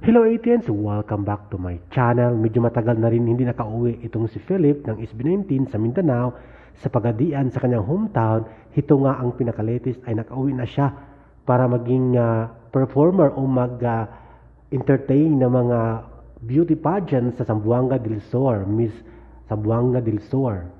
Hello ATNs! Welcome back to my channel. Medyo matagal na rin hindi nakauwi itong si Philip ng SB19 sa Mindanao sa Pagadian sa kanyang hometown. Ito nga ang pinakalatest ay nakauwi na siya para maging ah, performer o mag-entertain ng mga beauty pageant sa Zamboanga del Sur, Miss Zamboanga del Sur.